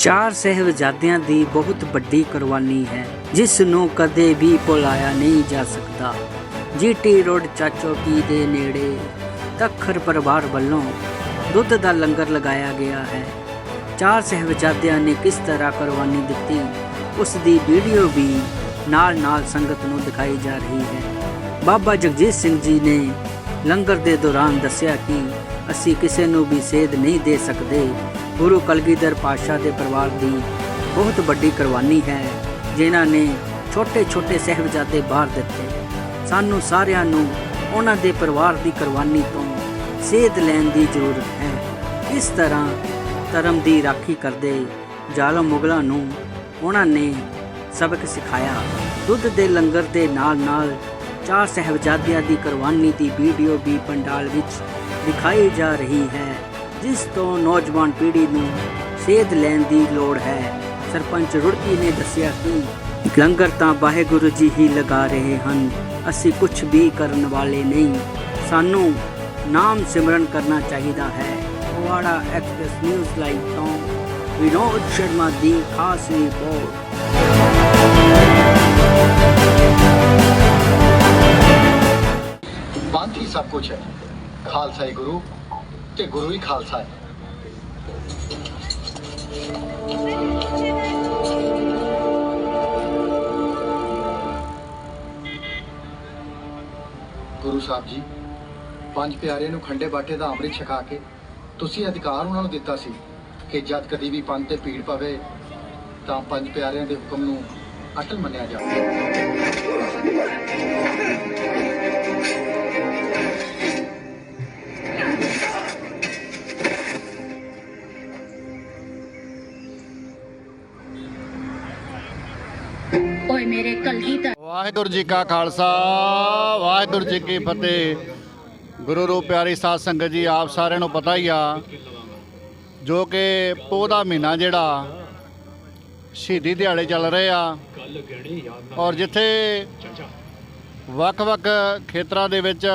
ਚਾਰ ਸਹਿਬਜ਼ਾਦਿਆਂ ਦੀ ਬਹੁਤ ਵੱਡੀ ਕੁਰਬਾਨੀ ਹੈ, ਜਿਸ ਨੂੰ ਕਦੇ ਵੀ ਭੁਲਾਇਆ ਨਹੀਂ ਜਾ ਸਕਦਾ। ਜੀਟੀ ਰੋਡ ਚਾਚੋ ਦੇ ਨੇੜੇ, ਤਖਰ ਪਰਿਵਾਰ ਵੱਲੋਂ ਦੁੱਧ ਦਾ ਲੰਗਰ ਲਗਾਇਆ ਗਿਆ ਹੈ। ਚਾਰ ਸਹਿਬਜ਼ਾਦਿਆਂ ਨੇ ਕਿਸ ਤਰ੍ਹਾਂ ਕੁਰਬਾਨੀ ਦਿੱਤੀ, ਉਸ ਦੀ ਵੀਡੀਓ ਵੀ ਨਾਲ-ਨਾਲ ਸੰਗਤ ਨੂੰ ਦਿਖਾਈ ਜਾ ਰਹੀ ਹੈ। ਬਾਬਾ ਜਗਜੀਤ ਸਿੰਘ ਜੀ ਨੇ ਲੰਗਰ ਦੇ ਦੌਰਾਨ ਦੱਸਿਆ ਕਿ ਅਸੀਂ ਕਿਸੇ ਨੂੰ ਵੀ ਸੇਧ ਨਹੀਂ ਦੇ ਸਕਦੇ ਗੁਰੂ ਕਲਗੀਧਰ ਪਾਤਸ਼ਾਹ ਦੇ ਪਰਿਵਾਰ ਦੀ ਬਹੁਤ ਵੱਡੀ ਕੁਰਬਾਨੀ ਹੈ, ਜਿਨ੍ਹਾਂ ਨੇ ਛੋਟੇ-ਛੋਟੇ ਸਹਿਬਜ਼ਾਦੇ ਬਾਹਰ ਦਿੱਤੇ। ਸਾਨੂੰ ਸਾਰਿਆਂ ਨੂੰ ਉਹਨਾਂ ਦੇ ਪਰਿਵਾਰ ਦੀ ਕੁਰਬਾਨੀ ਤੋਂ ਸੇਧ ਲੈਣ ਦੀ ਜ਼ਰੂਰਤ ਹੈ। ਇਸ ਤਰ੍ਹਾਂ ਧਰਮ ਦੀ ਰਾਖੀ ਕਰਦੇ ਜ਼ਾਲਮ ਮੁਗਲਾਂ ਨੂੰ ਉਹਨਾਂ ਨੇ ਸਬਕ ਸਿਖਾਇਆ। ਦੁੱਧ ਦੇ ਲੰਗਰ ਦੇ ਨਾਲ-ਨਾਲ ਚਾਰ ਸਹਿਬਜ਼ਾਦਿਆਂ ਦੀ ਕੁਰਬਾਨੀ ਦੀ ਵੀਡੀਓ ਵੀ ਪੰਡਾਲ ਵਿੱਚ ਦਿਖਾਈ ਜਾ ਰਹੀ ਹੈ। ਜਿਸ ਤੋਂ ਨੌਜਵਾਨ ਪੀੜ੍ਹੀ ਨੂੰ ਸੇਧ ਲੈਣ ਦੀ ਲੋੜ ਹੈ। ਸਰਪੰਚ ਰੁੜਕੀ ਨੇ ਦੱਸਿਆ ਕਿ ਲੰਗਰ ਤਾਂ ਵਾਹਿਗੁਰੂ ਜੀ ਹੀ ਲਗਾ ਰਹੇ ਹਨ। ਅਸੀਂ ਕੁਝ ਵੀ ਕਰਨ ਵਾਲੇ ਨਹੀਂ। ਸਾਨੂੰ ਨਾਮ ਸਿਮਰਨ ਕਰਨਾ ਚਾਹੀਦਾ ਹੈ। ਫਗਵਾੜਾ ਐਕਸਪ੍ਰੈਸ ਨਿਊਜ਼ ਲਾਈਵ ਤੋਂ ਵਿਨੋਦ ਸ਼ਰਮਾ ਦੀ ਖਾਸ ਰਿਪੋਰਟ। ਪੰਥ ਸਭ ਕੁਝ ਹੈ। ਖਾਲਸਾ ਗੁਰੂ ਤੇ ਗੁਰੂ ਹੀ ਖਾਲਸਾ ਹੈ। ਗੁਰੂ ਸਾਹਿਬ ਜੀ, ਪੰਜ ਪਿਆਰਿਆਂ ਨੂੰ ਖੰਡੇ ਬਾਟੇ ਦਾ ਅੰਮ੍ਰਿਤ ਛਕਾ ਕੇ ਤੁਸੀਂ ਅਧਿਕਾਰ ਉਹਨਾਂ ਨੂੰ ਦਿੱਤਾ ਸੀ ਕਿ ਜਦ ਕਦੀ ਵੀ ਪੰਥ ਤੇ ਪੀੜ ਪਵੇ ਤਾਂ ਪੰਜ ਪਿਆਰਿਆਂ ਦੇ ਹੁਕਮ ਨੂੰ ਅਟਲ ਮੰਨਿਆ ਜਾਵੇ। ਮੇਰੇ ਕਲਗੀਧਰ ਵਾਹਿਗੁਰੂ ਜੀ ਕਾ ਖਾਲਸਾ, ਵਾਹਿਗੁਰੂ ਜੀ ਕੀ ਫਤਿਹ। ਗੁਰੂ ਰੂਪ ਪਿਆਰੀ ਸਾਧ ਸੰਗਤ ਜੀ, ਆਪ ਸਾਰਿਆਂ ਨੂੰ ਪਤਾ ਹੀ ਆ, ਜੋ ਕਿ ਪੋਹ ਦਾ ਮਹੀਨਾ ਜਿਹੜਾ ਸ਼ਹੀਦੀ ਦਿਹਾੜੇ ਚੱਲ ਰਹੇ ਆ। ਔਰ ਜਿੱਥੇ ਵੱਖ-ਵੱਖ ਖੇਤਰਾਂ ਦੇ ਵਿੱਚ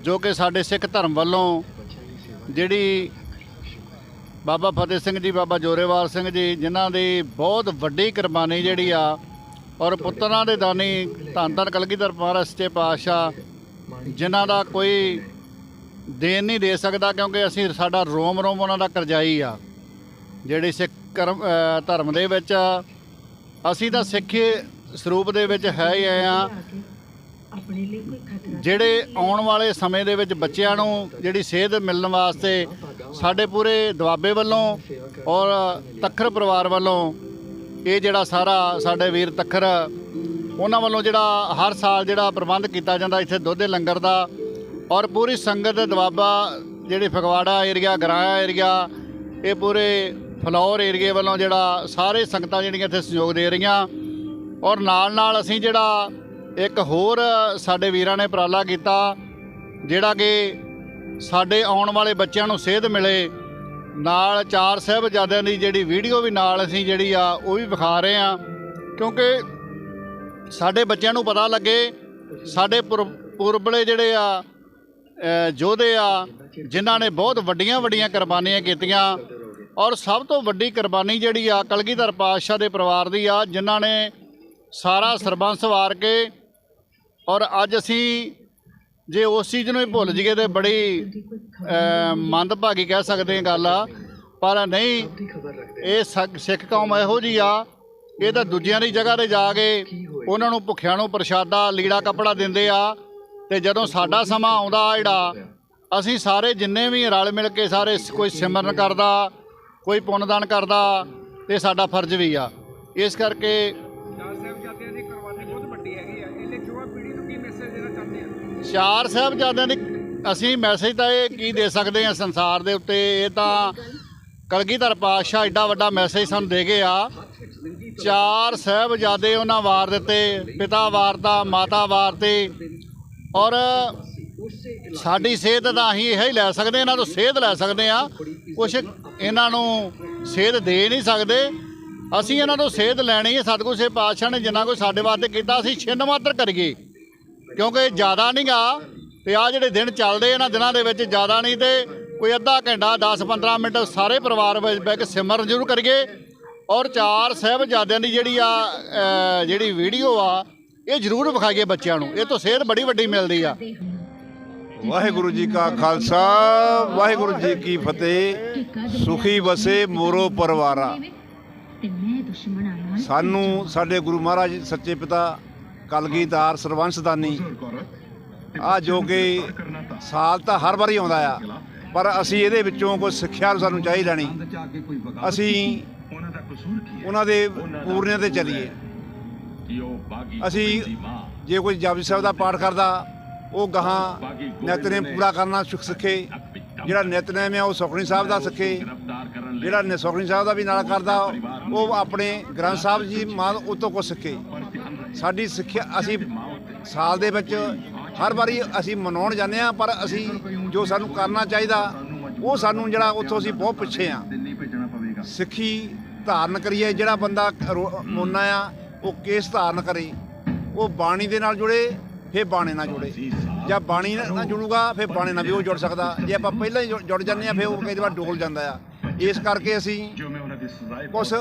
ਜੋ ਕਿ ਸਾਡੇ ਸਿੱਖ ਧਰਮ ਵੱਲੋਂ ਜਿਹੜੀ ਬਾਬਾ ਫਤਿਹ ਸਿੰਘ ਜੀ, ਬਾਬਾ ਜੋਰੇਵਾਲ ਸਿੰਘ ਜੀ, ਜਿਨ੍ਹਾਂ ਦੀ ਬਹੁਤ ਵੱਡੀ ਕੁਰਬਾਨੀ ਜਿਹੜੀ ਆ ਔਰ ਪੁੱਤਰਾਂ ਦੇ ਦਾਨੀ ਧੰਨ ਧੰਨ ਕਲਗੀਧਰ ਮਹਾਰਾਜ ਸੱਚੇ ਪਾਤਸ਼ਾਹ, ਜਿਨ੍ਹਾਂ ਦਾ ਕੋਈ ਦੇਣ ਨਹੀਂ ਦੇ ਸਕਦਾ ਕਿਉਂਕਿ ਅਸੀਂ ਸਾਡਾ ਰੋਮ ਰੋਮ ਉਹਨਾਂ ਦਾ ਕਰਜ਼ਾਈ ਆ। ਜਿਹੜੀ ਸਿੱਖ ਕਰਮ- ਧਰਮ ਦੇ ਵਿੱਚ ਅਸੀਂ ਤਾਂ ਸਿੱਖੀ ਸਰੂਪ ਦੇ ਵਿੱਚ ਹੈ ਹੀ ਆਏ ਆ ਜਿਹੜੇ ਆਉਣ ਵਾਲੇ ਸਮੇਂ ਦੇ ਵਿੱਚ ਬੱਚਿਆਂ ਨੂੰ ਜਿਹੜੀ ਸੇਧ ਮਿਲਣ ਵਾਸਤੇ ਸਾਡੇ ਪੂਰੇ ਦੁਆਬੇ ਵੱਲੋਂ ਔਰ ਤਖਰ ਪਰਿਵਾਰ ਵੱਲੋਂ ਇਹ ਜਿਹੜਾ ਸਾਰਾ ਸਾਡੇ ਵੀਰ ਤਖਰ, ਉਹਨਾਂ ਵੱਲੋਂ ਜਿਹੜਾ ਹਰ ਸਾਲ ਜਿਹੜਾ ਪ੍ਰਬੰਧ ਕੀਤਾ ਜਾਂਦਾ ਇੱਥੇ ਦੁੱਧ ਦੇ ਲੰਗਰ ਦਾ ਔਰ ਪੂਰੀ ਸੰਗਤ ਦੇ ਦੁਆਬਾ ਜਿਹੜੀ ਫਗਵਾੜਾ ਏਰੀਆ ਗਰਾਇਆ ਏਰੀਆ ਇਹ ਪੂਰੇ ਫਲੌਰ ਏਰੀਏ ਵੱਲੋਂ ਜਿਹੜਾ ਸਾਰੇ ਸੰਗਤਾਂ ਜਿਹੜੀਆਂ ਇੱਥੇ ਸਹਿਯੋਗ ਦੇ ਰਹੀਆਂ। ਔਰ ਨਾਲ ਨਾਲ ਅਸੀਂ ਜਿਹੜਾ ਇੱਕ ਹੋਰ ਸਾਡੇ ਵੀਰਾਂ ਨੇ ਉਪਰਾਲਾ ਕੀਤਾ, ਜਿਹੜਾ ਕਿ ਸਾਡੇ ਆਉਣ ਵਾਲੇ ਬੱਚਿਆਂ ਨੂੰ ਸੇਧ ਮਿਲੇ। ਨਾਲ ਚਾਰ ਸਾਹਿਬਜ਼ਾਦਿਆਂ ਦੀ ਜਿਹੜੀ ਵੀਡੀਓ ਵੀ ਨਾਲ ਅਸੀਂ ਜਿਹੜੀ ਆ, ਉਹ ਵੀ ਵਿਖਾ ਰਹੇ ਆ ਕਿਉਂਕਿ ਸਾਡੇ ਬੱਚਿਆਂ ਨੂੰ ਪਤਾ ਲੱਗੇ, ਸਾਡੇ ਪੁਰ- ਪੁਰਬਲੇ ਜਿਹੜੇ ਆ ਯੋਧੇ ਆ, ਜਿਨ੍ਹਾਂ ਨੇ ਬਹੁਤ ਵੱਡੀਆਂ ਵੱਡੀਆਂ ਕੁਰਬਾਨੀਆਂ ਕੀਤੀਆਂ। ਔਰ ਸਭ ਤੋਂ ਵੱਡੀ ਕੁਰਬਾਨੀ ਜਿਹੜੀ ਆ, ਕਲਗੀਧਰ ਪਾਤਸ਼ਾਹ ਦੇ ਪਰਿਵਾਰ ਦੀ ਆ, ਜਿਨ੍ਹਾਂ ਨੇ ਸਾਰਾ ਸਰਬੰਸ ਵਾਰ ਕੇ ਔਰ ਅੱਜ ਅਸੀਂ ਜੇ ਉਸ ਚੀਜ਼ ਨੂੰ ਹੀ ਭੁੱਲ ਜੀਏ ਤੇ ਬੜੀ ਮੰਦਭਾਗੀ ਕਹਿ ਸਕਦੇ ਹਾਂ ਗੱਲ ਆ। ਪਰ ਨਹੀਂ, ਇਹ ਸਿੱਖ ਕੌਮ ਇਹੋ ਜੀ ਆ, ਇਹ ਤਾਂ ਦੂਜਿਆਂ ਦੀ ਜਗ੍ਹਾ ਤੇ ਜਾ ਕੇ ਉਹਨਾਂ ਨੂੰ ਭੁੱਖਿਆਂ ਨੂੰ ਪ੍ਰਸ਼ਾਦਾ, ਲੀੜਾ ਕੱਪੜਾ ਦਿੰਦੇ ਆ। ਤੇ ਜਦੋਂ ਸਾਡਾ ਸਮਾਂ ਆਉਂਦਾ ਜਿਹੜਾ, ਅਸੀਂ ਸਾਰੇ ਜਿੰਨੇ ਵੀ ਰਲ ਮਿਲ ਕੇ ਸਾਰੇ ਸ- ਕੋਈ ਸਿਮਰਨ ਕਰਦਾ, ਕੋਈ ਪੁੰਨਦਾਨ ਕਰਦਾ, ਤੇ ਸਾਡਾ ਫਰਜ਼ ਵੀ ਆ। ਇਸ ਕਰਕੇ ਚਾਰ ਸਾਹਿਬਜ਼ਾਦਿਆਂ ਦੀ ਕੁਰਬਾਨੀ ਬਹੁਤ ਵੱਡੀ ਹੈਗੀ ਆ ਇਹਨੇ ਯੁਵਾ ਪੀੜ੍ਹੀ ਨੂੰ ਕੀ ਮੈਸੇਜ ਦੇਣਾ ਚਾਹੁੰਦੇ ਆ ਚਾਰ ਸਾਹਿਬਜ਼ਾਦਿਆਂ ਦੀ ਅਸੀਂ ਮੈਸੇਜ ਤਾਂ ਇਹ ਕੀ ਦੇ ਸਕਦੇ ਹਾਂ ਸੰਸਾਰ ਦੇ ਉੱਤੇ? ਇਹ ਤਾਂ ਕਲਗੀਧਰ ਪਾਤਸ਼ਾਹ ਏਡਾ ਵੱਡਾ ਮੈਸੇਜ ਸਾਨੂੰ ਦੇ ਗਏ ਆ। ਚਾਰ ਸਾਹਿਬਜ਼ਾਦੇ ਉਹਨਾਂ ਵਾਰ ਦਿੱਤੇ ਪਿਤਾ ਵਾਰਤਾ ਮਾਤਾ ਵਾਰਤੇ ਔਰ ਸਾਡੀ ਸਿਹਤ ਤਾਂ ਅਸੀਂ ਇਹ ਹੀ ਲੈ ਸਕਦੇ, ਇਹਨਾਂ ਤੋਂ ਸੇਧ ਲੈ ਸਕਦੇ ਆ ਕੁਛ ਇਹਨਾਂ ਨੂੰ ਸੇਧ ਦੇ ਨਹੀਂ ਸਕਦੇ। ਅਸੀਂ ਇਹਨਾਂ ਤੋਂ ਸਿਹਤ ਲੈਣੀ ਹੈ। ਸਤਿਗੁਰੂ ਸੇ ਪਾਤਸ਼ਾਹ ਨੇ ਜਿੰਨਾ ਕੋਈ ਸਾਡੇ ਵਾਸਤੇ ਕੀਤਾ, ਅਸੀਂ ਛਿੰਨ ਮਾਤਰ ਕਰੀਏ। ਕਿਉਂਕਿ ਜ਼ਿਆਦਾ ਨਹੀਂਗਾ ਤੇ ਆ ਜਿਹੜੇ ਦਿਨ ਚੱਲਦੇ ਇਹਨਾਂ ਦਿਨਾਂ ਦੇ ਵਿੱਚ ਜ਼ਿਆਦਾ ਨਹੀਂ ਤੇ ਕੋਈ ਅੱਧਾ ਘੰਟਾ 10-15 ਮਿੰਟ ਸਾਰੇ ਪਰਿਵਾਰ ਵਿੱਚ ਬਹਿ ਕੇ ਸਿਮਰਨ ਜ਼ਰੂਰ ਕਰੀਏ। ਔਰ ਚਾਰ ਸਾਹਿਬਜ਼ਾਦਿਆਂ ਦੀ ਜਿਹੜੀ ਆ ਜਿਹੜੀ ਵੀਡੀਓ ਆ ਇਹ ਜ਼ਰੂਰ ਵਿਖਾਈਏ ਬੱਚਿਆਂ ਨੂੰ। ਇਹ ਤੋਂ ਸੇਧ ਬੜੀ ਵੱਡੀ ਮਿਲਦੀ ਆ। ਵਾਹਿਗੁਰੂ ਜੀ ਕਾ ਖਾਲਸਾ ਵਾਹਿਗੁਰੂ ਜੀ ਕੀ ਫਤਿਹ। ਸੁਖੀ ਵਸੇ ਮੋਰੋ ਪਰਵਾਰਾ। ਸਾਨੂੰ ਸਾਡੇ ਗੁਰੂ ਮਹਾਰਾਜ ਸੱਚੇ ਪਿਤਾ ਕਲਗੀਧਰ ਸਰਵੰਸਦਾਨੀ ਆ ਜੋ ਕਿ ਸਾਲ ਤਾਂ ਹਰ ਵਾਰੀ ਆਉਂਦਾ ਆ, ਪਰ ਅਸੀਂ ਇਹਦੇ ਵਿੱਚੋਂ ਕੋਈ ਸਿੱਖਿਆ ਸਾਨੂੰ ਚਾਹੀਦਾ ਨਹੀਂ। ਅਸੀਂ ਉਹਨਾਂ ਦੇ ਪੂਰਨਿਆਂ ਤੇ ਚੱਲੀਏ। ਅਸੀਂ ਜੇ ਕੋਈ ਜਪਜੀ ਸਾਹਿਬ ਦਾ ਪਾਠ ਕਰਦਾ, ਉਹ ਗਾਹਾਂ ਨਿਤਨੇਮ ਪੂਰਾ ਕਰਨਾ ਸੁਖ ਸਿੱਖੇ। ਜਿਹੜਾ ਨਿਤਨੇਮ ਹੈ ਉਹ ਸੁਖਣੀ ਸਾਹਿਬ ਦਾ ਸਿੱਖੇ। ਜਿਹੜਾ ਨੇ ਸੁਖਣੀ ਸਾਹਿਬ ਦਾ ਵੀ ਨਾਲ ਕਰਦਾ, ਉਹ ਆਪਣੇ ਗ੍ਰੰਥ ਸਾਹਿਬ ਜੀ ਮਾਂ ਉਤੋਂ ਕੋ ਸਿੱਖੇ। ਸਾਡੀ ਸਿੱਖਿਆ ਅਸੀਂ ਸਾਲ ਦੇ ਵਿੱਚ ਹਰ ਵਾਰੀ ਅਸੀਂ ਮਨਾਉਣ ਜਾਂਦੇ ਆ ਪਰ ਅਸੀਂ ਜੋ ਸਾਨੂੰ ਕਰਨਾ ਚਾਹੀਦਾ, ਉਹ ਸਾਨੂੰ ਜਿਹੜਾ ਉੱਥੋਂ ਅਸੀਂ ਬਹੁਤ ਪਿੱਛੇ ਆ ਸਿੱਖੀ ਧਾਰਨ ਕਰੀਏ, ਜਿਹੜਾ ਬੰਦਾ ਰੋ- ਮੋਨਾ ਆ, ਉਹ ਕੇਸ ਧਾਰਨ ਕਰੇ। ਉਹ ਬਾਣੀ ਦੇ ਨਾਲ ਜੁੜੇ, ਫਿਰ ਬਾਣੇ ਨਾਲ ਜੁੜੇ। ਜਾਂ ਬਾਣੀ ਨਾਲ ਜੁੜੂਗਾ, ਫਿਰ ਬਾਣੇ ਨਾਲ ਵੀ ਉਹ ਜੁੜ ਸਕਦਾ। ਜੇ ਆਪਾਂ ਪਹਿਲਾਂ ਹੀ ਜੁੜ- ਜੁੜ ਜਾਂਦੇ ਆ ਫਿਰ ਉਹ ਕਈ ਵਾਰ ਡੋਲ ਜਾਂਦਾ ਆ। ਇਸ ਕਰਕੇ ਅਸੀਂ ਕੁਛ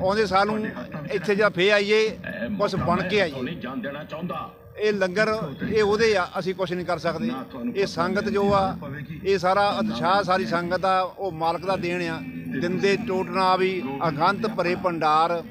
ਆਉਂਦੇ ਸਾਲ ਨੂੰ ਇੱਥੇ ਜਾਂ ਫੇ ਆਈਏ ਕੁਛ ਬਣ ਕੇ ਆਈਏ। ਇਹ ਲੰਗਰ ਇਹ ਉਹਦੇ ਆ ਅਸੀਂ ਕੁਝ ਨਹੀਂ ਕਰ ਸਕਦੇ। ਇਹ ਸੰਗਤ ਜੋ ਆ ਇਹ ਸਾਰਾ ਉਤਸ਼ਾਹ ਸਾਰੀ ਸੰਗਤ ਆ ਉਹ ਮਾਲਕ ਦਾ ਦੇਣ ਆ। ਦਿੰਦੇ ਟੋਟ ਨਾ ਵੀ ਅਗੰਤ ਭਰੇ ਭੰਡਾਰ